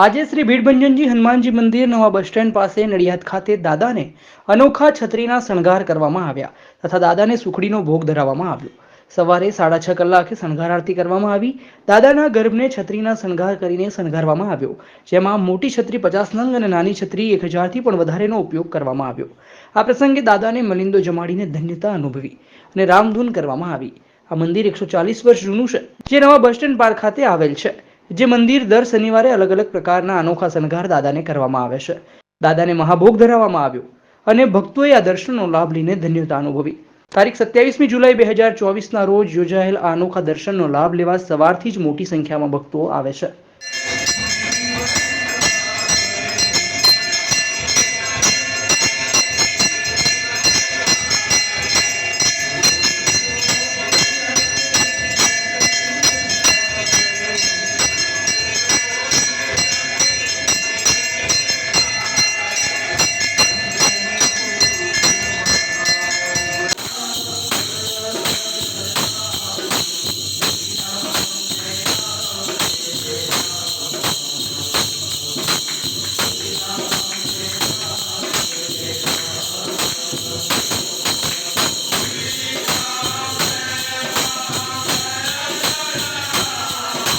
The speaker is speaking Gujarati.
આજે શ્રી ભીડભંજનજી હનુમાનજી મંદિર નવા બસ સ્ટેન્ડ પાસે નડિયાદ ખાતે દાદાને અનોખા છત્રીના શણગાર કરવામાં આવ્યા તથા દાદાને સુખડીનો ભોગ ધરાવવામાં આવ્યો. સવારે સાડા છ કલાકે શણગાર આરતી કરવામાં આવી. દાદાના ગર્ભને છત્રીના શણગાર કરીને શણગારવામાં આવ્યો, જેમાં મોટી છત્રી પચાસ નંગ અને નાની છત્રી એક હજારથી પણ વધારેનો ઉપયોગ કરવામાં આવ્યો. આ પ્રસંગે દાદાને મલિંદો જમાડીને ધન્યતા અનુભવી અને રામધૂન કરવામાં આવી. આ મંદિર એકસો ચાલીસ વર્ષ જૂનું છે, જે નવા બસ સ્ટેન્ડ પાર્ક ખાતે આવેલ છે. જે મંદિર દર શનિવારે અલગ અલગ પ્રકારના અનોખા શણગાર દાદાને કરવામાં આવે છે. દાદાને મહાભોગ ધરાવવામાં આવ્યો અને ભક્તોએ આ દર્શનનો લાભ લઈને ધન્યતા અનુભવી. તારીખ સત્યાવીસમી જુલાઈ બે હજાર ચોવીસના રોજ યોજાયેલ આ અનોખા દર્શનનો લાભ લેવા સવારથી જ મોટી સંખ્યામાં ભક્તો આવે છે.